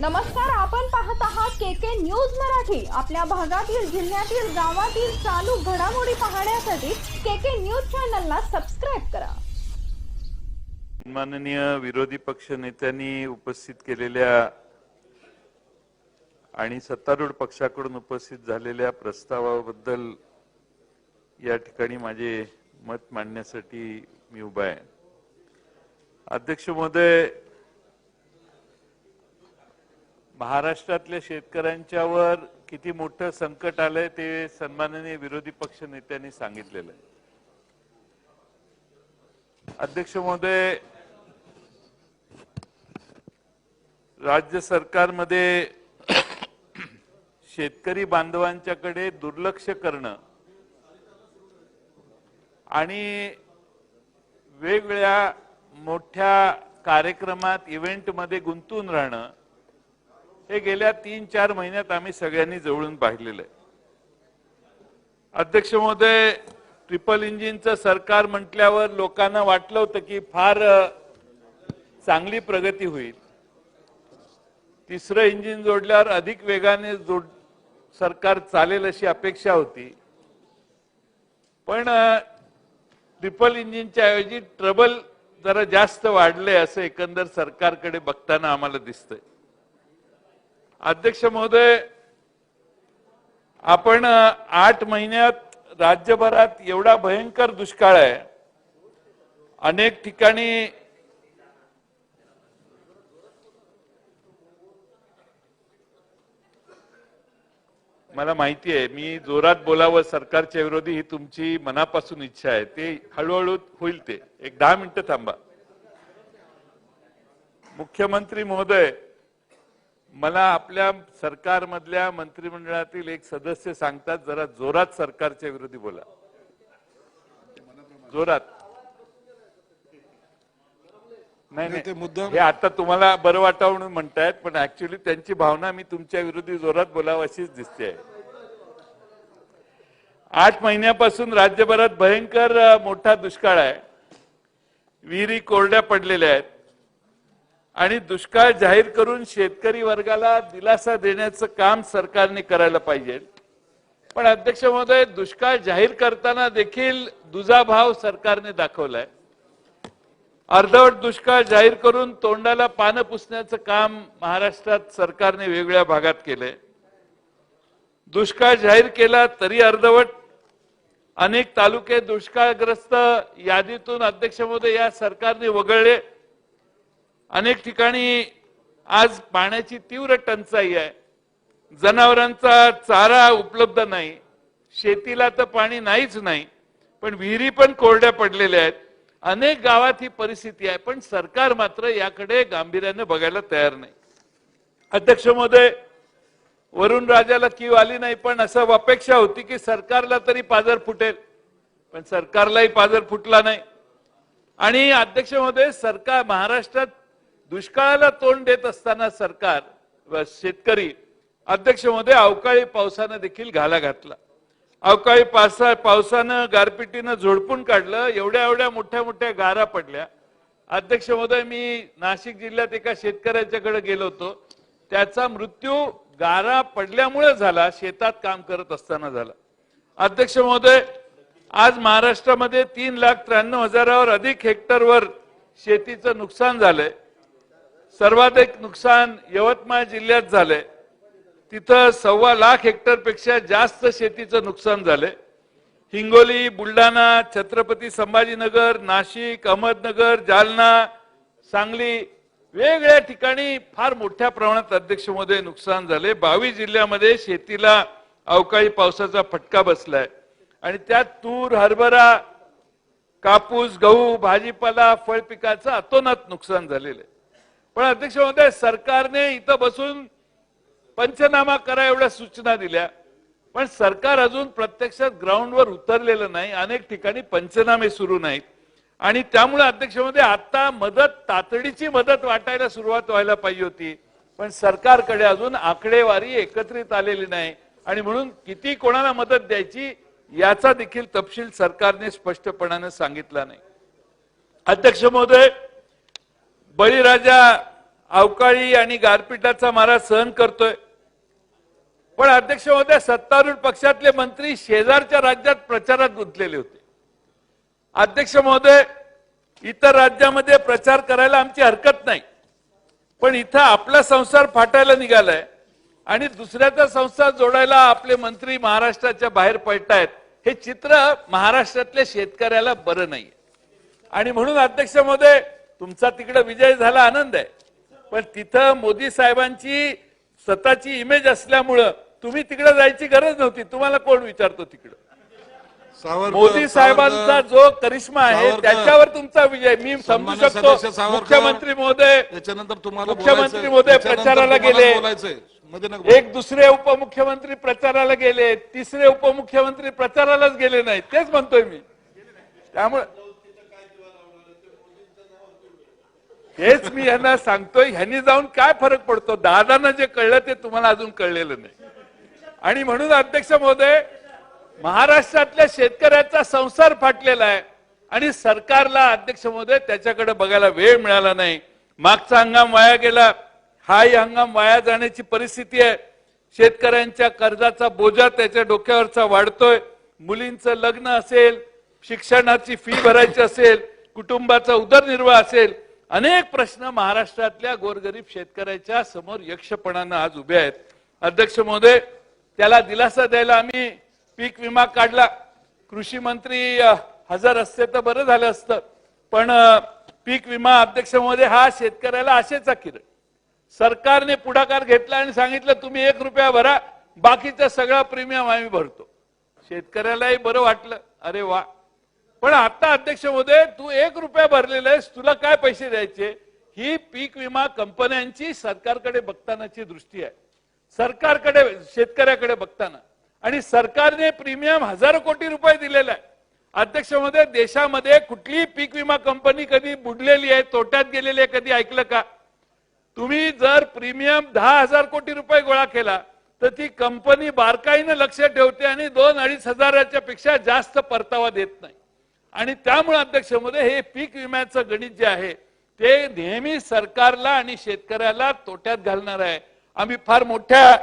नमस्कार आपण पाहत आहात के के न्यूज मराठी. आपल्या भागातील जिल्ह्यातील गावातील चालू घडामोडी पाहण्यासाठी के के न्यूज चॅनलला सबस्क्राईब करा. माननीय विरोधी पक्ष नेत्यांनी उपस्थित केलेल्या आणि सत्तारूढ पक्षाकडून उपस्थित झालेल्या प्रस्तावाबद्दल या ठिकाणी माझे मत मांडण्यासाठी मी उभा आहे. अध्यक्ष महोदय महाराष्ट्रातल्या शेतकऱ्यांच्यावर किती मोठं संकट आलंय ते सन्माननीय विरोधी पक्ष नेत्यांनी सांगितलेलं आहे. अध्यक्ष महोदय राज्य सरकारमध्ये शेतकरी बांधवांच्याकडे दुर्लक्ष करणं आणि वेगवेगळ्या मोठ्या कार्यक्रमात इव्हेंटमध्ये गुंतून राहणं हे गेल्या तीन चार महिन्यात आम्ही सगळ्यांनी जवळून पाहिलेलं आहे. अध्यक्ष महोदय ट्रिपल इंजिनचं सरकार म्हटल्यावर लोकांना वाटलं होतं की फार चांगली प्रगती होईल. तिसरं इंजिन जोडल्यावर अधिक वेगाने जोड सरकार चालेल अशी अपेक्षा होती. पण ट्रिपल इंजिनच्या ऐवजी ट्रबल जरा जास्त वाढले असं एकंदर सरकारकडे बघताना आम्हाला दिसतंय. अध्यक्ष महोदय आपण आठ महिन्यात राज्यभरात एवढा भयंकर दुष्काळ आहे. अनेक ठिकाणी मला माहिती आहे मी जोरात बोलावं सरकारच्या विरोधी ही तुमची मनापासून इच्छा आहे. ते हळूहळू होईल ते. एक दहा मिनिटं थांबा. मुख्यमंत्री महोदय मला आपल्या सरकारमधल्या मंत्रिमंडळातील एक सदस्य सांगतात जरा जोरात सरकारच्या विरोधी बोला. जोरात. नाही नाही, मुद्दाम- हे आता तुम्हाला बरं वाटावं म्हणून म्हणतायत पण ऍक्च्युली त्यांची भावना मी तुमच्या विरोधी जोरात बोलावं अशीच दिसते आठ महिन्यापासून राज्यभरात भयंकर मोठा दुष्काळ आहे. विहिरी कोरड्या पडलेल्या आहेत. आणि दुष्काळ जाहीर करून शेतकरी वर्गाला दिलासा देण्याचं काम सरकारने करायला पाहिजे. पण अध्यक्ष महोदय दुष्काळ जाहीर करताना देखील दुजाभाव सरकारने दाखवलाय. अर्धवट दुष्काळ जाहीर करून तोंडाला पानं पुसण्याचं काम महाराष्ट्रात सरकारने वेगवेगळ्या भागात केलंय. दुष्काळ जाहीर केला तरी अर्धवट. अनेक तालुके दुष्काळग्रस्त यादीतून अध्यक्ष महोदय या सरकारने वगळले. अनेक ठिकाणी आज पाण्याची तीव्र टंचाई आहे. जनावरांचा चारा उपलब्ध नाही. शेतीला तर पाणी नाहीच नाही. पण विहिरी पण कोरड्या पडलेल्या आहेत. अनेक गावात ही परिस्थिती आहे पण सरकार मात्र याकडे गांभीर्याने बघायला तयार नाही. अध्यक्ष महोदय वरुण राजाला कीव आली नाही पण असं अपेक्षा होती की सरकारला तरी पाजर फुटेल. पण सरकारलाही पाजर फुटला नाही. आणि अध्यक्ष महोदय सरकार महाराष्ट्रात दुष्काळाला तोंड देत असताना सरकार शेतकरी अध्यक्ष महोदय अवकाळी पावसानं देखील घाला घातला. अवकाळी पावसा पावसानं गारपिटीनं झोडपून काढलं एवढ्या एवढ्या मोठ्या मोठ्या गारा पडल्या. अध्यक्ष महोदय मी नाशिक जिल्ह्यात एका शेतकऱ्याच्याकडे गेलो होतो. त्याचा मृत्यू गारा पडल्यामुळे झाला शेतात काम करत असताना झाला. अध्यक्ष महोदय आज महाराष्ट्रामध्ये तीन लाख त्र्याण्णव हजारावर अधिक हेक्टरवर शेतीचं नुकसान झालंय. सर्वाधिक नुकसान यवतमाळ जिल्ह्यात झालंय. तिथं सव्वा लाख हेक्टरपेक्षा जास्त शेतीचं नुकसान झालंय. हिंगोली बुलढाणा छत्रपती संभाजीनगर नाशिक अहमदनगर जालना सांगली वेगवेगळ्या ठिकाणी फार मोठ्या प्रमाणात अध्यक्षमध्ये नुकसान झाले बावीस जिल्ह्यामध्ये शेतीला अवकाळी पावसाचा फटका बसलाय. आणि त्यात तूर हरभरा कापूस गहू भाजीपाला फळ पिकाचं अतोनात नुकसान झालेलं आहे. पण अध्यक्ष महोदय सरकारने इथं बसून पंचनामा करा एवढ्या सूचना दिल्या. पण सरकार अजून प्रत्यक्षात ग्राउंडवर उतरलेलं नाही. अनेक ठिकाणी पंचनामे सुरू नाहीत. आणि त्यामुळे अध्यक्ष महोदय आता मदत तातडीची मदत वाटायला सुरुवात व्हायला पाहिजे होती. पण सरकारकडे अजून आकडेवारी एकत्रित आलेली नाही. आणि म्हणून किती कोणाला मदत द्यायची याचा देखील तपशील सरकारने स्पष्टपणाने सांगितला नाही. अध्यक्ष महोदय बळीराजा अवकाळी आणि गारपिटाचा मारा सहन करतोय. पण अध्यक्ष महोदय सत्तारूढ पक्षातले मंत्री शेजारच्या राज्यात प्रचारात गुंतलेले होते. अध्यक्ष महोदय इतर राज्यामध्ये प्रचार करायला आमची हरकत नाही. पण इथं आपला संसार फाटायला निघालाय आणि दुसऱ्याचा संसार जोडायला आपले मंत्री महाराष्ट्राच्या बाहेर पडतायत हे चित्र महाराष्ट्रातल्या शेतकऱ्याला बरं नाही आणि म्हणून अध्यक्ष महोदय तुमचा तिकडे विजय झाला आनंद आहे पण तिथं मोदी साहेबांची स्वतःची इमेज असल्यामुळं तुम्ही तिकडे जायची गरज नव्हती तुम्हाला कोण विचारतो तिकडं मोदी साहेबांचा जो करिश्मा आहे. त्याच्यावर तुमचा विजय मी समजू शकतो. मुख्यमंत्री महोदय त्याच्यानंतर तुम्हाला मुख्यमंत्री. महोदय प्रचाराला गेले. एक दुसरे उपमुख्यमंत्री प्रचाराला गेले तिसरे उपमुख्यमंत्री प्रचारालाच गेले नाही तेच म्हणतोय मी त्यामुळे हेच मी यांना सांगतोय ह्यांनी जाऊन काय फरक पडतो? दादांना जे कळलं ते तुम्हाला अजून कळलेलं नाही. आणि म्हणून अध्यक्ष महोदय महाराष्ट्रातल्या शेतकऱ्याचा संसार फाटलेला आहे आणि सरकारला अध्यक्ष महोदय त्याच्याकडे बघायला वेळ मिळाला नाही. मागचा हंगाम वाया गेला हाही हंगाम वाया जाण्याची परिस्थिती आहे. शेतकऱ्यांच्या कर्जाचा बोजा त्याच्या डोक्यावरचा वाढतोय. मुलींचं लग्न असेल शिक्षणाची फी भरायची असेल कुटुंबाचा उदरनिर्वाह असेल अनेक प्रश्न महाराष्ट्रातल्या गोरगरीब शेतकऱ्याच्या समोर यक्षपणानं आज उभे आहेत. अध्यक्ष महोदय त्याला दिलासा द्यायला आम्ही पीक विमा काढला. कृषी मंत्री हजर असते तर बरं झालं असतं पण पीक विमा अध्यक्ष महोदय हा शेतकऱ्याला आशेचा किरण. सरकारने पुढाकार घेतला आणि सांगितलं तुम्ही एक रुपया भरा बाकीचा सगळा प्रीमियम आम्ही भरतो. शेतकऱ्यालाही बरं वाटलं. अरे वा. पण आता अध्यक्ष महोदय तू एक रुपया भरलेला आहेस तुला काय पैसे द्यायचे? ही पीक विमा कंपन्यांची सरकारकडे बघतानाची दृष्टी आहे. सरकारकडे शेतकऱ्याकडे बघताना. आणि सरकारने प्रीमियम हजारो कोटी रुपये दिलेला आहे. अध्यक्षमध्ये देशामध्ये कुठलीही पीक विमा कंपनी कधी बुडलेली आहे तोट्यात गेलेली आहे कधी ऐकलं का? तुम्ही जर प्रीमियम दहा हजार कोटी रुपये गोळा केला तर ती कंपनी बारकाईनं लक्ष ठेवते आणि दोन अडीच हजाराच्या पेक्षा जास्त परतावा देत नाही. आणि त्यामुळे अध्यक्षमध्ये हे पीक विम्याचं गणित जे आहे ते नेहमी सरकारला आणि शेतकऱ्याला तोट्यात घालणार आहे. आम्ही फार मोठ्या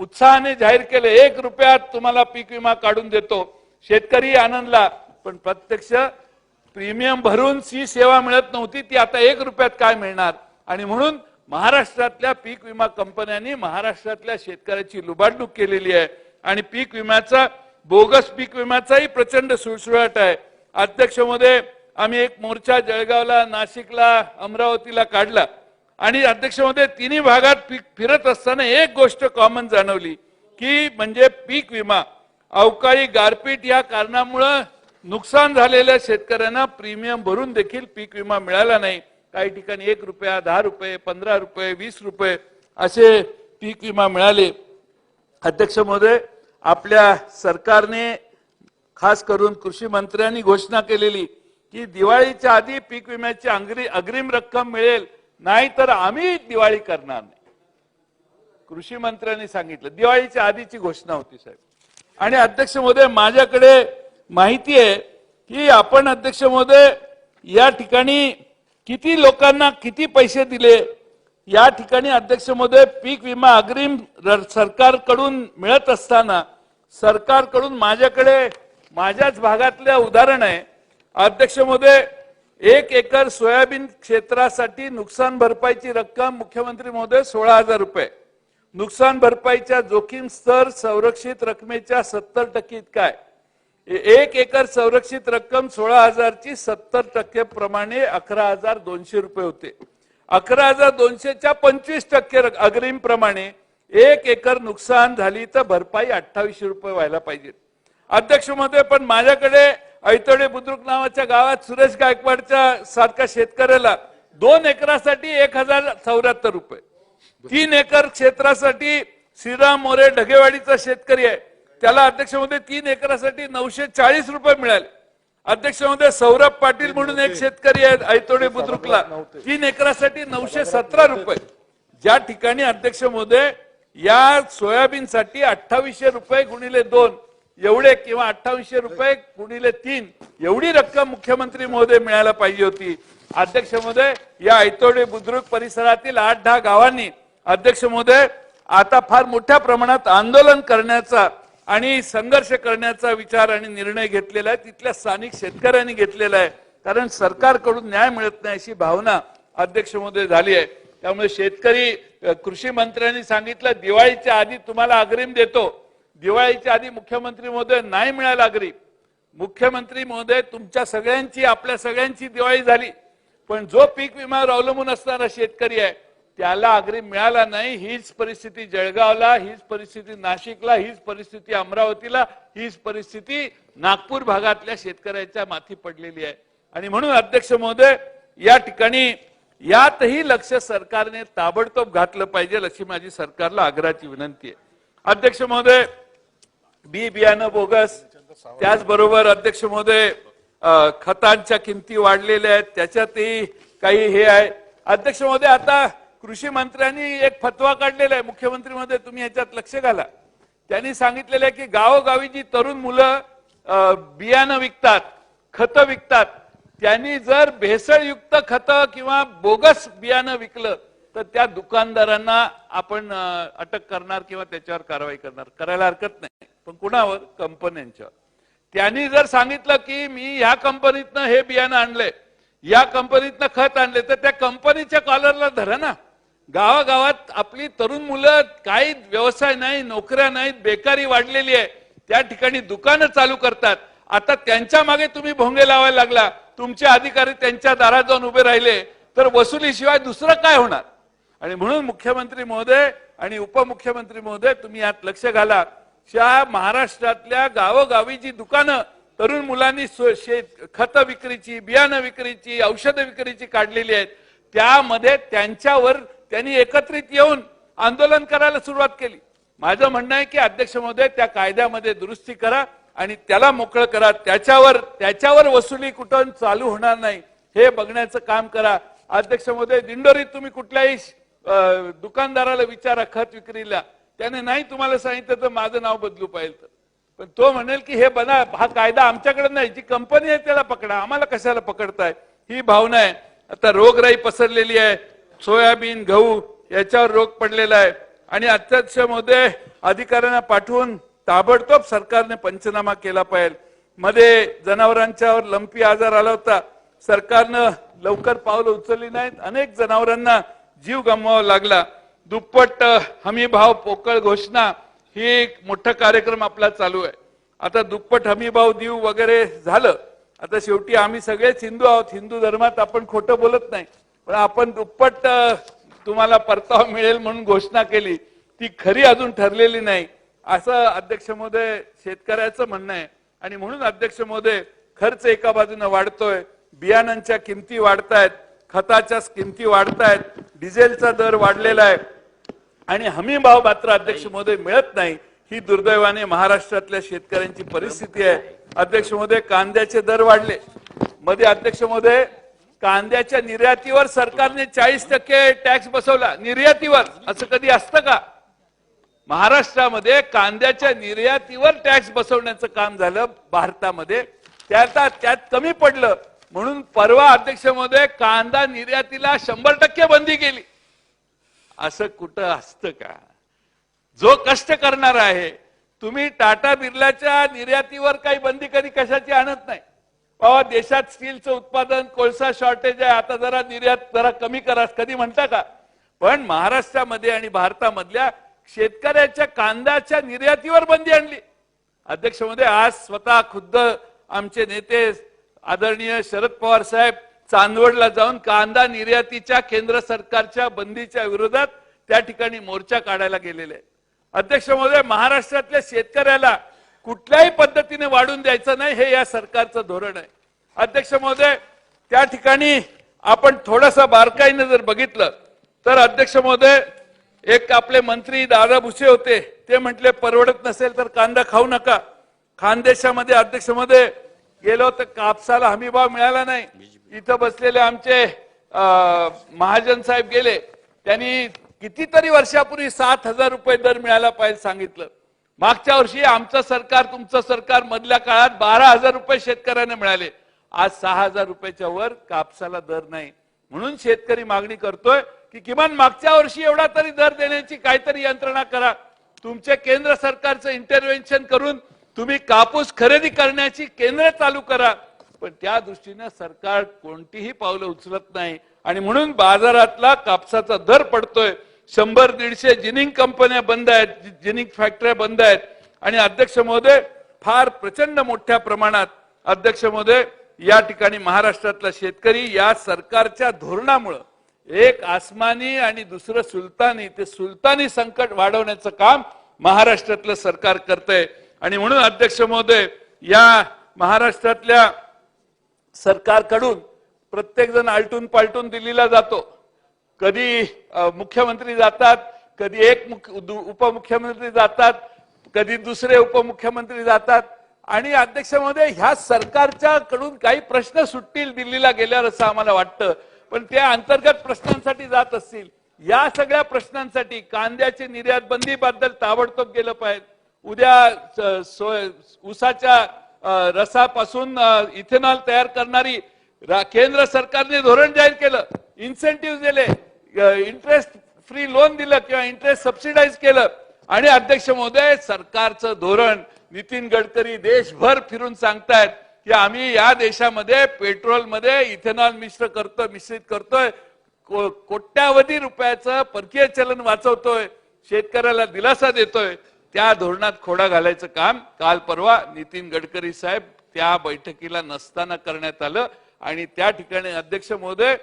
उत्साहाने जाहीर केले एक रुपयात तुम्हाला पीक विमा काढून देतो. शेतकरी आनंदला पण प्रत्यक्ष प्रीमियम भरून सी सेवा मिळत नव्हती ती आता एक रुपयात काय मिळणार? आणि म्हणून महाराष्ट्रातल्या पीक विमा कंपन्यांनी महाराष्ट्रातल्या शेतकऱ्याची लुबाडणूक केलेली आहे. आणि पीक विम्याचा बोगस पीक विम्याचाही प्रचंड सुळसुळाट आहे. अध्यक्षमध्ये आम्ही एक मोर्चा जळगावला नाशिकला अमरावतीला काढला. आणि अध्यक्षमध्ये तिन्ही भागात पीक फिरत असताना एक गोष्ट कॉमन जाणवली की म्हणजे पीक विमा. अवकाळी गारपीट या कारणामुळं नुकसान झालेल्या शेतकऱ्यांना प्रीमियम भरून देखील पीक विमा मिळाला नाही. काही ठिकाणी एक रुपया दहा रुपये पंधरा रुपये वीस रुपये असे पीक विमा मिळाले. अध्यक्ष महोदय आपल्या सरकारने खास करून कृषी मंत्र्यांनी घोषणा केलेली की दिवाळीच्या आधी पीक विम्याची अंग्री अग्रिम रक्कम मिळेल नाही तर आम्ही दिवाळी करणार नाही. कृषी मंत्र्यांनी सांगितलं. दिवाळीच्या आधीची घोषणा होती साहेब. आणि अध्यक्ष महोदय माझ्याकडे माहिती आहे की आपण अध्यक्ष महोदय या ठिकाणी किती लोकांना किती पैसे दिले? या ठिकाणी अध्यक्ष महोदय पीक विमा अग्रिम र- सरकारकडून मिळत असताना सरकारकडून माझ्याकडे माझ्याच भागातल्या उदाहरण आहे. अध्यक्ष महोदय एक एकर सोयाबीन क्षेत्रासाठी नुकसान भरपाईची रक्कम मुख्यमंत्री महोदय सोळा हजार रुपये. नुकसान भरपाईच्या जोखीम स्तर संरक्षित रकमेच्या सत्तर टक्के इतका आहे. एक एकर संरक्षित रक्कम सोळा हजारची सत्तर टक्के प्रमाणे अकरा हजार दोनशे रुपये होते. अकरा हजार दोनशेच्या पंचवीस टक्के अग्रिम प्रमाणे एक एकर नुकसान झाली तर भरपाई अठ्ठावीसशे रुपये व्हायला पाहिजे अध्यक्ष महोदय पण माझ्याकडे ऐतोडे बुद्रुक नावाच्या गावात सुरेश गायकवाडच्या सारख्या शेतकऱ्याला दोन एकरासाठी एक हजार चौऱ्याहत्तर रुपये. तीन एकर क्षेत्रासाठी श्रीराम मोरे ढगेवाडीचा शेतकरी आहे. त्याला अध्यक्षमध्ये तीन एकरासाठी नऊशे चाळीस रुपये मिळाले. अध्यक्षमध्ये सौरभ पाटील म्हणून एक शेतकरी आहेत ऐतोडी बुद्रुकला. तीन एकरासाठी नऊशे सतरा रुपये. ज्या ठिकाणी अध्यक्ष महोदय या सोयाबीनसाठी अठ्ठावीसशे रुपये गुणिले दोन एवढे किंवा अठ्ठावीसशे रुपये गुणिले तीन एवढी रक्कम मुख्यमंत्री महोदय मिळायला पाहिजे होती. अध्यक्ष महोदय या ऐतोडे बुद्रुक परिसरातील आठ दहा गावांनी अध्यक्ष महोदय आता फार मोठ्या प्रमाणात आंदोलन करण्याचा आणि संघर्ष करण्याचा विचार आणि निर्णय घेतलेला आहे. तिथल्या स्थानिक शेतकऱ्यांनी घेतलेला आहे. कारण सरकारकडून न्याय मिळत नाही अशी भावना अध्यक्ष महोदय झाली आहे. त्यामुळे शेतकरी कृषी मंत्र्यांनी सांगितलं दिवाळीच्या आधी तुम्हाला अग्रिम देतो. दिवाळीच्या आधी मुख्यमंत्री महोदय नाही मिळाला अग्रिम मुख्यमंत्री महोदय तुमच्या सगळ्यांची आपल्या सगळ्यांची दिवाळी झाली. पण जो पीक विम्यावर अवलंबून असणारा शेतकरी आहे त्याला अग्रिम मिळाला नाही हीच परिस्थिती जळगावला हीच परिस्थिती नाशिकला हीच परिस्थिती अमरावतीला हीच परिस्थिती नागपूर भागातल्या शेतकऱ्याच्या माथी पडलेली आहे. आणि म्हणून अध्यक्ष महोदय या ठिकाणी यातही लक्ष सरकारने ताबडतोब घातलं पाहिजे अशी माझी सरकारला आग्रहाची विनंती आहे. अध्यक्ष महोदय बी बियाणं बोगस त्याचबरोबर अध्यक्ष महोदय खतांच्या किमती वाढलेल्या आहेत त्याच्यातही काही हे आहे. अध्यक्ष महोदय आता कृषी मंत्र्यांनी एक फतवा काढलेला आहे. मुख्यमंत्री मध्ये तुम्ही याच्यात लक्ष घाला. त्यांनी सांगितलेलं आहे की गावोगावी जी तरुण मुलं बियाणं विकतात खतं विकतात त्यांनी जर भेसळयुक्त खतं किंवा बोगस बियाणं विकलं तर त्या दुकानदारांना आपण अटक करणार किंवा त्याच्यावर कारवाई करणार. करायला हरकत नाही. पण कुणावर? कंपन्यांच्यावर. त्यांनी जर सांगितलं की मी ह्या कंपनीतनं हे बियाणं आणलंय या कंपनीतनं खत आणले तर त्या कंपनीच्या कॉलरला धरा ना. गावागावात आपली तरुण मुलं काही व्यवसाय नाही नोकऱ्या नाहीत बेकारी वाढलेली आहे. त्या ठिकाणी दुकानं चालू करतात. आता त्यांच्या मागे तुम्ही भोंगे लावायला लागला. तुमचे अधिकारी त्यांच्या दारात जाऊन उभे राहिले. तर वसुलीशिवाय दुसरं काय होणार? आणि म्हणून मुख्यमंत्री महोदय आणि उपमुख्यमंत्री महोदय तुम्ही यात लक्ष घाला. त्या महाराष्ट्रातल्या गावोगावी जी दुकानं तरुण मुलांनी शेत खत विक्रीची बियाणं विक्रीची औषध विक्रीची काढलेली आहेत त्यामध्ये त्यांच्यावर त्यांनी एकत्रित येऊन आंदोलन करायला सुरुवात केली. माझं म्हणणं आहे की अध्यक्ष महोदय त्या कायद्यामध्ये दुरुस्ती करा आणि त्याला मोकळं करा. त्याच्यावर त्याच्यावर वसुली कुठं चालू होणार नाही हे बघण्याचं काम करा. अध्यक्ष महोदय दिंडोरीत तुम्ही कुठल्याही दुकानदाराला विचारा खत विक्रीला. त्याने नाही तुम्हाला सांगितलं तर माझं नाव बदलू पाहिजे तर. पण तो म्हणेल की हे बना हा कायदा आमच्याकडे नाही. जी कंपनी आहे त्याला पकडा. आम्हाला कशाला पकडताय? ही भावना आहे. आता रोगराई पसरलेली आहे. सोयाबीन गहू याच्यावर रोग पडलेला आहे. आणि अध्यक्ष अधिकाऱ्यांना पाठवून ताबडतोब सरकारने पंचनामा केला पाहिजे. मध्ये जनावरांच्यावर लंपी आजार आला होता. सरकारनं लवकर पावलं उचलली नाहीत. अनेक जनावरांना जीव गमवावा लागला. दुप्पट हमी भाव पोकळ घोषणा ही एक मोठा कार्यक्रम आपला चालू आहे. आता दुप्पट हमी भाव देऊ वगैरे झालं. आता शेवटी आम्ही सगळेच हिंदू आहोत. हिंदू धर्मात आपण खोटं बोलत नाही. पण आपण दुप्पट तुम्हाला परतावा मिळेल म्हणून घोषणा केली ती खरी अजून ठरलेली नाही असं अध्यक्ष महोदय शेतकऱ्याचं म्हणणं आहे. आणि म्हणून अध्यक्ष महोदय खर्च एका बाजूने वाढतोय बियाणांच्या किमती वाढतायत खताच्या किमती वाढतायत डिझेलचा दर वाढलेला आहे. आणि हमी भाव मात्र अध्यक्ष महोदय मिळत नाही ही दुर्दैवाने महाराष्ट्रातल्या शेतकऱ्यांची परिस्थिती आहे. अध्यक्ष महोदय कांद्याचे दर वाढले. मध्ये अध्यक्ष महोदय कांद्याच्या निर्यातीवर सरकारने चाळीस टक्के टॅक्स बसवला. निर्यातीवर. असं कधी असतं का? महाराष्ट्रामध्ये कांद्याच्या निर्यातीवर टॅक्स बसवण्याचं काम झालं भारतामध्ये. त्यात त्यात कमी पडलं. म्हणून परवा अध्यक्ष महोदय कांदा निर्यातीला शंभर टक्के बंदी केली. असं कुठं असतं का? जो कष्ट करणार आहे तुम्ही टाटा बिर्लाच्या निर्यातीवर काही बंदी कधी कशाची आणत नाही? बाबा देशात स्टीलचं उत्पादन कोळसा शॉर्टेज आहे. आता जरा निर्यात जरा कमी करा. कधी म्हणता का? पण महाराष्ट्रामध्ये आणि भारतामधल्या शेतकऱ्याच्या कांद्याच्या निर्यातीवर बंदी आणली. अध्यक्षमध्ये आज स्वतः खुद्द आमचे नेते आदरणीय शरद पवार साहेब चांदवडला जाऊन कांदा निर्यातीच्या केंद्र सरकारच्या बंदीच्या विरोधात त्या ठिकाणी मोर्चा काढायला गेलेले अध्यक्ष महोदय महाराष्ट्रातल्या शेतकऱ्याला कुठल्याही पद्धतीने वाढून द्यायचं नाही हे या सरकारचं धोरण आहे. अध्यक्ष महोदय त्या ठिकाणी आपण थोडंसं बारकाईने जर बघितलं तर अध्यक्ष महोदय एक आपले मंत्री दादा भुसे होते ते म्हटले परवडत नसेल तर कांदा खाऊ नका. खानदेशामध्ये अध्यक्षमध्ये गेलो तर कापसाला हमीभाव मिळाला नाही. इथं बसलेले आमचे महाजन साहेब गेले. त्यांनी कितीतरी वर्षापूर्वी सात हजार रुपये दर मिळाला पाहिजे सांगितलं. मागच्या वर्षी आमचं सरकार तुमचं सरकार मधल्या काळात बारा हजार रुपये शेतकऱ्यांना मिळाले. आज सहा हजार रुपयाच्या वर कापसाला दर नाही. म्हणून शेतकरी मागणी करतोय की किमान मागच्या वर्षी एवढा तरी दर देण्याची काहीतरी यंत्रणा करा. तुमचे केंद्र सरकारचं इंटरव्हेन्शन करून तुम्ही कापूस खरेदी करण्याची केंद्र चालू करा. पण त्या दृष्टीनं सरकार कोणतीही पावलं उचलत नाही. आणि म्हणून बाजारातला कापसाचा दर पडतोय. शंभर दीडशे जिनिंग कंपन्या बंद आहेत जिनिंग फॅक्टऱ्या बंद आहेत. आणि अध्यक्ष महोदय फार प्रचंड मोठ्या प्रमाणात अध्यक्ष महोदय या ठिकाणी महाराष्ट्रातला शेतकरी या सरकारच्या धोरणामुळं एक आसमानी आणि दुसरं सुलतानी ते सुलतानी संकट वाढवण्याचं काम महाराष्ट्रातलं सरकार करतंय. आणि म्हणून अध्यक्ष महोदय या महाराष्ट्रातल्या सरकारकडून प्रत्येक जण आलटून पालटून दिल्लीला जातो. कधी मुख्यमंत्री जातात कधी एक मुख्य- दु- उपमुख्यमंत्री जातात कधी दुसरे उपमुख्यमंत्री जातात. आणि अध्यक्ष महोदय ह्या सरकारच्या कडून काही प्रश्न सुटतील दिल्लीला गेल्यावर असं आम्हाला वाटतं. पण त्या अंतर्गत प्रश्नांसाठी जात असतील. या सगळ्या प्रश्नांसाठी कांद्याची निर्यात बंदी बद्दल ताबडतोब गेलं पाहिजे. उद्या उसाच्या सोय- रसापासून इथेनॉल तयार करणारी केंद्र सरकारने धोरण जाहीर केलं. इन्सेंटिव्ह दिले. इंटरेस्ट फ्री लोन दिलं किंवा इंटरेस्ट सबसिडाईज केलं. आणि अध्यक्ष महोदय सरकारचं धोरण नितीन गडकरी देशभर फिरून सांगतायत की आम्ही या देशामध्ये पेट्रोलमध्ये इथेनॉल मिश्र करतोय मिश्रित करतोय. को- कोट्यावधी रुपयाचं परकीय चलन वाचवतोय. शेतकऱ्याला दिलासा देतोय. त्या धोरणात खोडा घालायचं काम काल परवा नितीन गडकरी साहेब त्या बैठकीला नसताना करण्यात आलं. आणि त्या ठिकाणी अध्यक्ष महोदय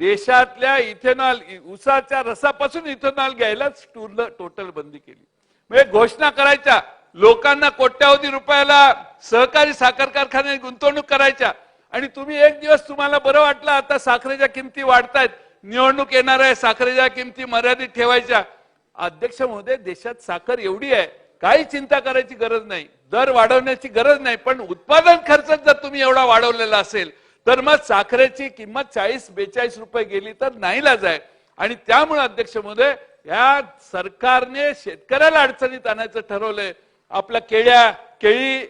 देशातल्या इथेनॉल उसाच्या रसापासून इथेनॉल घ्यायलाच घ्यायला टोटल बंदी केली. म्हणजे घोषणा करायच्या लोकांना कोट्यावधी रुपयाला सहकारी साखर कारखान्यात गुंतवणूक करायच्या. आणि तुम्ही एक दिवस तुम्हाला बरं वाटलं आता साखरेच्या किमती वाढतायत. निवडणूक येणार आहे साखरेच्या किमती मर्यादित ठेवायच्या. अध्यक्ष महोदय देशात साखर एवढी आहे काही चिंता करायची गरज नाही. दर वाढवण्याची गरज नाही पण उत्पादन खर्च जर तुम्ही एवढा वाढवलेला असेल तर मग साखरेची किंमत चाळीस बेचाळीस रुपये गेली तर नाहीलाच आहे आणि त्यामुळे अध्यक्ष महोदय या सरकारने शेतकऱ्याला अडचणीत आणायचं ठरवलंय. आपल्या केळ्या केळी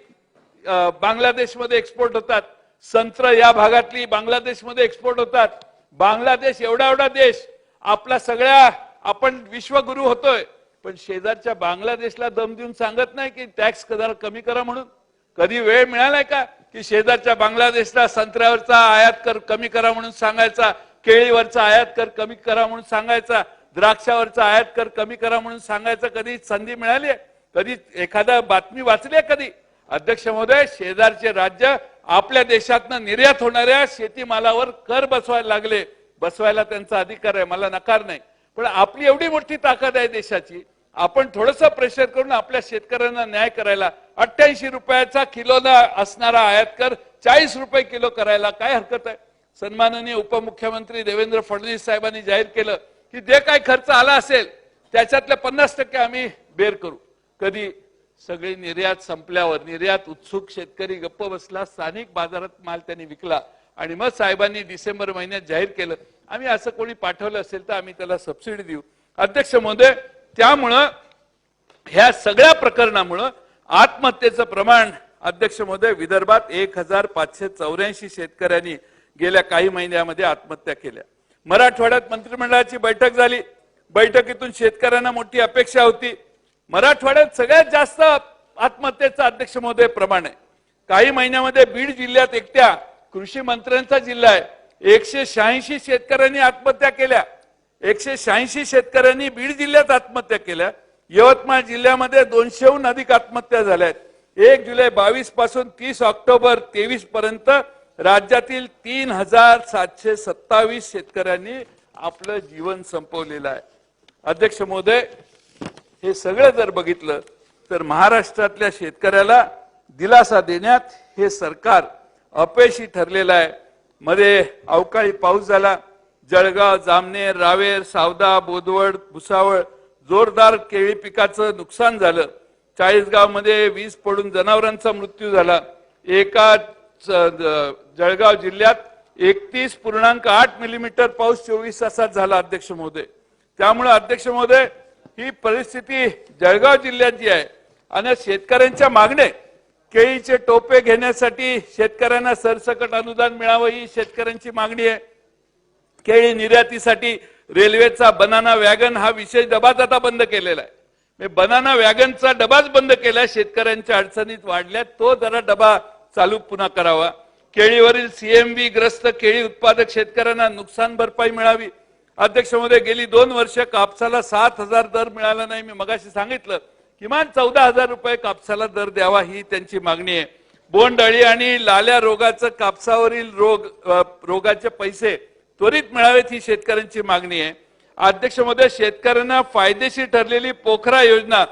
बांगलादेशमध्ये एक्सपोर्ट होतात. संत्र या भागातली बांगलादेशमध्ये एक्सपोर्ट होतात. बांगलादेश एवढा एवढा देश आपला सगळ्या आपण विश्वगुरु होतोय. पण शेजारच्या बांगलादेशला दम देऊन सांगत नाही की टॅक्स जरा कमी करा म्हणून. कधी वेळ मिळालाय का? की शेजारच्या बांगलादेशला संत्र्यावरचा आयात कर कमी करा म्हणून सांगायचा केळीवरचा आयात कर कमी करा म्हणून सांगायचा द्राक्षावरचा आयात कर कमी करा म्हणून सांगायचं कधी संधी मिळाली कधी एखादा बातमी वाचली आहे कधी? अध्यक्ष महोदय शेजारचे राज्य आपल्या देशातनं निर्यात होणाऱ्या शेतीमालावर कर बसवायला लागले. बसवायला त्यांचा अधिकार आहे मला नकार नाही. पण आपली एवढी मोठी ताकद आहे देशाची आपण थोडस प्रेशर करून आपल्या शेतकऱ्यांना न्याय करायला अठ्ठ्याऐंशी रुपयाचा किलोला असणारा आयात कर चाळीस रुपये किलो करायला काय हरकत आहे? सन्माननीय उपमुख्यमंत्री देवेंद्र फडणवीस साहेबांनी जाहीर केलं की जे काय खर्च आला असेल त्याच्यातले पन्नास टक्के आम्ही बेर करू. कधी सगळी निर्यात संपल्यावर निर्यात उत्सुक शेतकरी गप्प बसला स्थानिक बाजारात माल त्यांनी विकला आणि मग साहेबांनी डिसेंबर महिन्यात जाहीर केलं. आम्ही असं कोणी पाठवलं असेल तर आम्ही त्याला सबसिडी देऊ. अध्यक्ष महोदय त्यामुळं ह्या सगळ्या प्रकरणामुळं आत्महत्येचं प्रमाण अध्यक्ष महोदय विदर्भात एक हजार पाचशे चौऱ्याऐंशी शेतकऱ्यांनी गेल्या काही महिन्यामध्ये आत्महत्या केल्या. मराठवाड्यात मंत्रिमंडळाची बैठक झाली. बैठकीतून शेतकऱ्यांना मोठी अपेक्षा होती. मराठवाड्यात सगळ्यात जास्त आत्महत्येचं अध्यक्ष महोदय प्रमाण आहे. काही महिन्यामध्ये बीड जिल्ह्यात एकट्या कृषी मंत्र्यांचा जिल्हा आहे. एकशे शहाऐंशी शेतकऱ्यांनी आत्महत्या केल्या. एकशे शहाऐंशी शेतकऱ्यांनी बीड जिल्ह्यात आत्महत्या केल्या. यवतमाळ जिल्ह्यामध्ये दोनशेहून अधिक आत्महत्या झाल्या आहेत. एक जुलै बावीसपासून तीस ऑक्टोबर तेवीस पर्यंत राज्यातील तीन हजार सातशे सत्तावीस शेतकऱ्यांनी आपलं जीवन संपवलेलं आहे. अध्यक्ष महोदय हे सगळं जर बघितलं तर महाराष्ट्रातल्या शेतकऱ्याला दिलासा देण्यात हे सरकार अपयशी ठरलेलं आहे. मध्ये अवकाळी पाऊस झाला. जळगाव जामनेर रावेर सावदा बोदवड भुसावळ जोरदार केळी पिकाचं नुकसान झालं. चाळीसगावमध्ये वीज पडून जनावरांचा मृत्यू झाला. एका जळगाव जिल्ह्यात एकतीस पूर्णांक आठ मिलीमीटर पाऊस चोवीस तासात झाला अध्यक्ष महोदय. त्यामुळे अध्यक्ष महोदय ही परिस्थिती जळगाव जिल्ह्यात जी आहे आणि शेतकऱ्यांच्या मागण्या केळीचे टोपे घेण्यासाठी शेतकऱ्यांना सरसकट अनुदान मिळावं ही शेतकऱ्यांची मागणी आहे. केळी निर्यातीसाठी रेल्वेचा बनाना वॅगन हा विशेष डबाच आता बंद केलेला आहे. म्हणजे बनाना वॅगनचा डबाच बंद केलाय शेतकऱ्यांच्या अडचणीत वाढल्या तो जरा डबा चालू पुन्हा करावा. केळीवरील सीएमबी ग्रस्त केळी उत्पादक शेतकऱ्यांना नुकसान भरपाई मिळावी. अध्यक्ष गेली दोन वर्ष कापसाला सात हजार दर मिळाला नाही. मी मगाशी सांगितलं किमान चौदा हजार रुपये कापसाला दर द्यावा ही त्यांची मागणी आहे. बोंडअळी आणि लाल्या रोगाचं कापसावरील रोग रोगाचे पैसे त्वरित मिळावेत ही शेतकऱ्यांची मागणी आहे. अध्यक्ष महोदय शेतकऱ्यांना फायदेशीर ठरलेली पोखरा योजना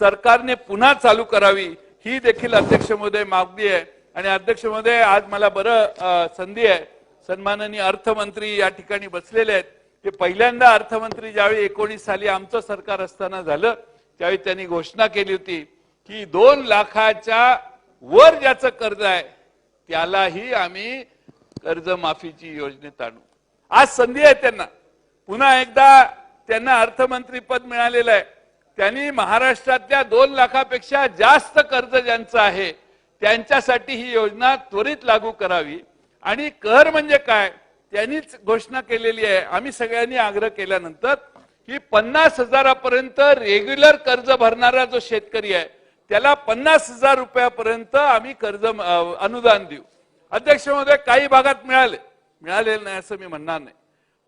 सरकारने पुन्हा चालू करावी ही देखील अध्यक्ष महोदय मागणी आहे. आणि अध्यक्ष महोदय आज मला बरं संधी आहे. सन्माननीय अर्थमंत्री या ठिकाणी बसलेले आहेत. ते पहिल्यांदा अर्थमंत्री ज्यावेळी एकोणीस साली आमचं सरकार असताना झालं त्यावेळी त्यांनी घोषणा केली होती की दोन लाखाच्या वर ज्याचं कर्ज आहे त्यालाही आम्ही कर्जमाफीची योजनेत आणू. आज संधी आहे त्यांना. पुन्हा एकदा त्यांना अर्थमंत्री पद मिळालेलं आहे. त्यांनी महाराष्ट्रातल्या दोन लाखापेक्षा जास्त कर्ज ज्यांचं आहे त्यांच्यासाठी ही योजना त्वरित लागू करावी. आणि कर म्हणजे काय? त्यांनीच घोषणा केलेली आहे. आम्ही सगळ्यांनी आग्रह केल्यानंतर की पन्नास हजारापर्यंत रेग्युलर कर्ज भरणारा जो शेतकरी आहे त्याला पन्नास हजार रुपयापर्यंत आम्ही कर्ज अनुदान देऊ. अध्यक्ष महोदय काही भागात मिळाले. मिळालेलं नाही असं मी म्हणणार नाही.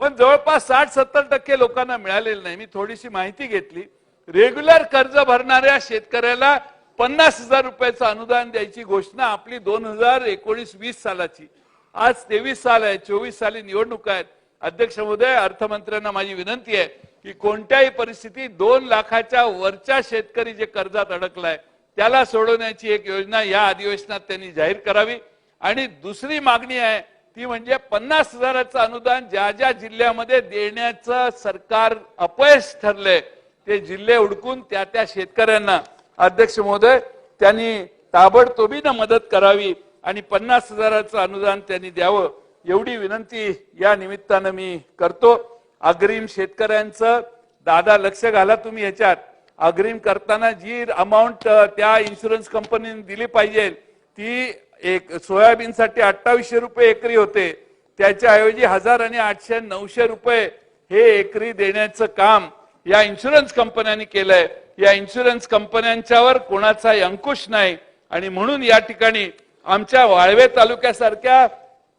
पण जवळपास साठ सत्तर टक्के लोकांना मिळालेलं नाही. मी थोडीशी माहिती घेतली. रेग्युलर कर्ज भरणाऱ्या शेतकऱ्याला पन्नास हजार रुपयाचं अनुदान द्यायची घोषणा आपली दोन हजार एकोणीस वीस सालाची. आज तेवीस साल आहे चोवीस साली निवडणूक आहेत. अध्यक्ष महोदय अर्थमंत्र्यांना माझी विनंती आहे की कोणत्याही परिस्थितीत दोन लाखाच्या वरच्या शेतकरी जे कर्जात अडकलाय त्याला सोडवण्याची एक योजना या अधिवेशनात त्यांनी जाहीर करावी. आणि दुसरी मागणी आहे ती म्हणजे पन्नास हजाराचं अनुदान ज्या ज्या जिल्ह्यामध्ये देण्याचं सरकार अपयश ठरलंय ते जिल्हे उडकून त्या त्या शेतकऱ्यांना. अध्यक्ष महोदय त्यांनी ताबडतोबीनं मदत करावी आणि पन्नास हजाराचं अनुदान त्यांनी द्यावं एवढी विनंती या निमित्तानं मी करतो. अग्रिम शेतकऱ्यांचं दादा लक्ष घाला तुम्ही ह्याच्यात. अग्रिम करताना जी अमाऊंट त्या इन्शुरन्स कंपनीने दिली पाहिजे ती एक सोयाबीनसाठी अठ्ठावीसशे रुपये एकरी होते. त्याच्याऐवजी हजार आणि आठशे नऊशे रुपये हे एकरी देण्याचं काम या इन्शुरन्स कंपन्यांनी केलंय. या इन्शुरन्स कंपन्यांच्यावर कोणाचाही अंकुश नाही. आणि म्हणून या ठिकाणी आमच्या वाळवे तालुक्यासारख्या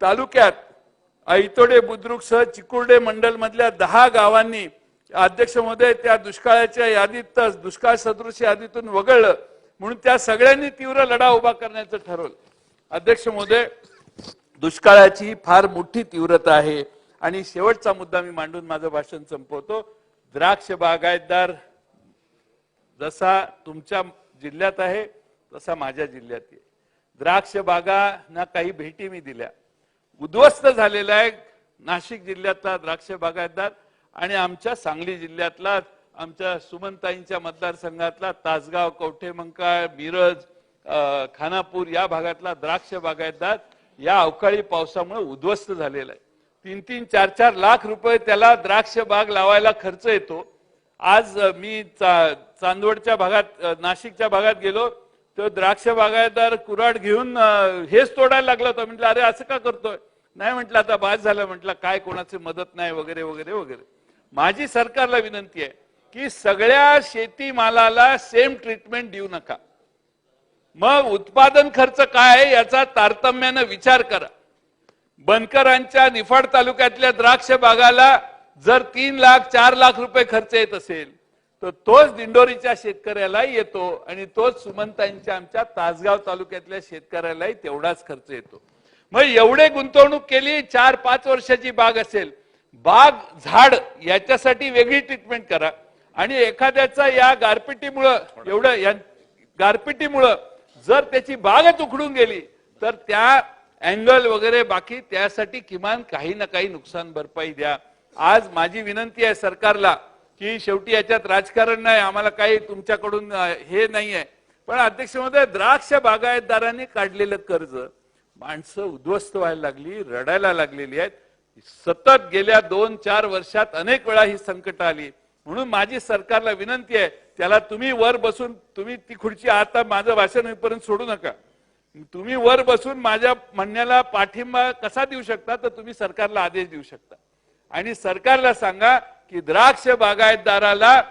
तालुक्यात ऐतोडे बुद्रुक सह चिकुर्डे मंडल मधल्या दहा गावांनी अध्यक्ष महोदय त्या दुष्काळाच्या यादीत दुष्काळ सदृश यादीतून वगळलं. म्हणून त्या सगळ्यांनी तीव्र लढा उभा करण्याचं ठरवलं. अध्यक्ष महोदय दुष्काळाची फार मोठी तीव्रता आहे आणि शेवटचा मुद्दा मी मांडून माझं भाषण संपवतो. द्राक्ष बागायतदार जसा तुमच्या जिल्ह्यात आहे तसा माझ्या जिल्ह्यात आहे. द्राक्ष बागांना काही भेटी मी दिल्या. उद्ध्वस्त झालेला आहे नाशिक जिल्ह्यातला द्राक्ष बागायतदार आणि आमच्या सांगली जिल्ह्यातला आमच्या सुमनताईंच्या मतदारसंघातला तासगाव कवठेमंकाळ मिरज खानापूर या भागातला द्राक्ष बागायतदार या अवकाळी पावसामुळे उद्ध्वस्त झालेला आहे. तीन तीन चार चार लाख रुपये त्याला द्राक्ष बाग लावायला खर्च येतो. आज मी चा- चांदवडच्या भागात नाशिकच्या भागात गेलो तर द्राक्ष बागायतदार कुराड घेऊन हेच तोडायला लागला होता. म्हटलं अरे असं का करतोय? नाही म्हटलं आता बाद झालं. म्हटलं काय कोणाची मदत नाही वगैरे वगैरे वगैरे. माझी सरकारला विनंती आहे की सगळ्या शेतीमालाला सेम ट्रीटमेंट देऊ नका. मग उत्पादन खर्च काय आहे याचा तारतम्यानं विचार करा. बनकरांच्या निफाड तालुक्यातल्या द्राक्ष बागाला जर तीन लाख चार लाख रुपये खर्च येत असेल तर तोच दिंडोरीच्या शेतकऱ्यालाही येतो आणि तोच सुमंतांच्या आमच्या तासगाव तालुक्यातल्या शेतकऱ्यालाही तेवढाच खर्च येतो. मग एवढे गुंतवणूक केली चार पाच वर्षाची बाग असेल बाग झाड याच्यासाठी वेगळी ट्रीटमेंट करा. आणि एखाद्याचा या गारपिटीमुळं एवढं या गारपिटीमुळं जर त्याची बागच उखडून गेली तर त्या अँगल वगैरे बाकी त्यासाठी किमान काही ना काही नुकसान भरपाई द्या. आज माझी विनंती आहे सरकारला की शेवटी याच्यात राजकारण नाही आम्हाला काही तुमच्याकडून हे नाही आहे पण अध्यक्ष महोदय द्राक्ष बागायतदारांनी काढलेलं कर्ज माणसं उद्ध्वस्त व्हायला लागली रडायला लागलेली आहेत. सतत गेल्या दोन चार वर्षात अनेक वेळा ही संकट आली. म्हणून माझी सरकारला विनंती आहे त्याला तुम्ही वर बसून तुम्ही ती खुर्ची आता माझं भाषण होईपर्यंत सोडू नका. तुम्ही वर बसून माझ्या म्हणण्याला पाठिंबा कसा देऊ शकता तर तुम्ही सरकारला आदेश देऊ शकता. आणि सरकारला सांगा की द्राक्ष बागायतदाराला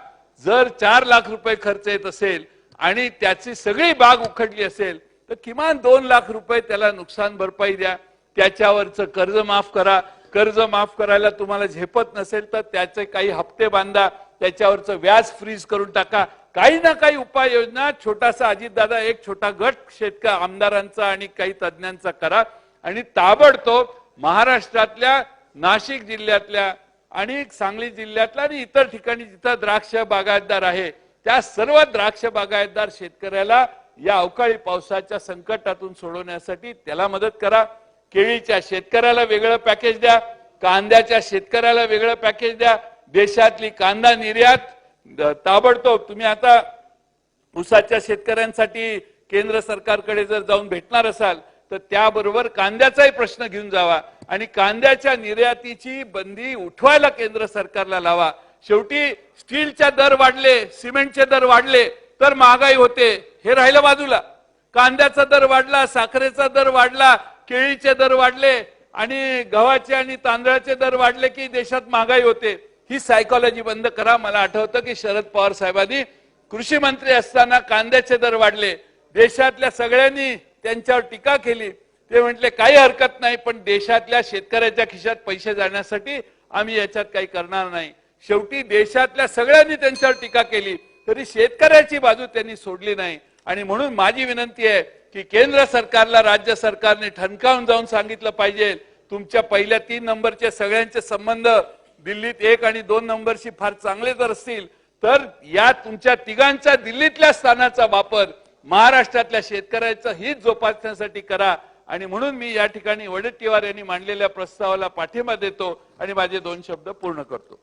जर चार लाख रुपये खर्च येत असेल आणि त्याची सगळी बाग उखडली असेल तर किमान दोन लाख रुपये त्याला नुकसान भरपाई द्या. त्याच्यावरचं कर्ज माफ करा. कर्ज माफ करायला तुम्हाला झेपत नसेल तर त्याचे काही हप्ते बांधा. त्याच्यावरचं व्याज फ्रीज करून टाका. काही ना काही उपाययोजना छोटासा अजितदादा एक छोटा गट शेतक आमदारांचा आणि काही तज्ज्ञांचा करा. आणि ताबडतोब महाराष्ट्रातल्या नाशिक जिल्ह्यातल्या आणि सांगली जिल्ह्यातल्या आणि इतर ठिकाणी जिथं द्राक्ष बागायतदार आहे त्या सर्व द्राक्ष बागायतदार शेतकऱ्याला या अवकाळी पावसाच्या संकटातून सोडवण्यासाठी त्याला मदत करा. केळीच्या शेतकऱ्याला वेगळं पॅकेज द्या. कांद्याच्या शेतकऱ्याला वेगळं पॅकेज द्या. देशातली कांदा निर्यात ताबडतोब तुम्ही आता ऊसाच्या शेतकऱ्यांसाठी केंद्र सरकारकडे जर जाऊन भेटणार असाल तर त्याबरोबर कांद्याचाही प्रश्न घेऊन जावा आणि कांद्याच्या निर्यातीची बंदी उठवायला केंद्र सरकारला लावा. शेवटी स्टीलच्या दर वाढले सिमेंटचे दर वाढले तर महागाई होते हे राहिलं बाजूला. कांद्याचा दर वाढला साखरेचा दर वाढला केळीचे दर वाढले आणि गव्हाचे आणि तांदळाचे दर वाढले की देशात महागाई होते. ही सायकॉलॉजी बंद करा. मला आठवतं की शरद पवार साहेबांनी कृषी मंत्री असताना कांद्याचे दर वाढले. देशातल्या सगळ्यांनी त्यांच्यावर टीका केली. ते म्हटले काही हरकत नाही पण देशातल्या शेतकऱ्याच्या खिशात पैसे जाण्यासाठी आम्ही याच्यात काही करणार नाही. शेवटी देशातल्या सगळ्यांनी त्यांच्यावर टीका केली. तरी शेतकऱ्याची बाजू त्यांनी सोडली नाही. आणि म्हणून माझी विनंती आहे की केंद्र सरकारला राज्य सरकारने ठणकावून जाऊन सांगितलं पाहिजे. तुमच्या पहिल्या तीन नंबरचे सगळ्यांचे संबंध दिल्लीत एक आणि दोन नंबरशी फार चांगले जर असतील तर या तुमच्या तिघांच्या दिल्लीतल्या स्थानाचा वापर महाराष्ट्रातल्या शेतकऱ्याचं हित जोपासण्यासाठी करा. आणि म्हणून मी या ठिकाणी वडेट्टीवार यांनी मांडलेल्या प्रस्तावाला पाठिंबा देतो आणि माझे दोन शब्द पूर्ण करतो.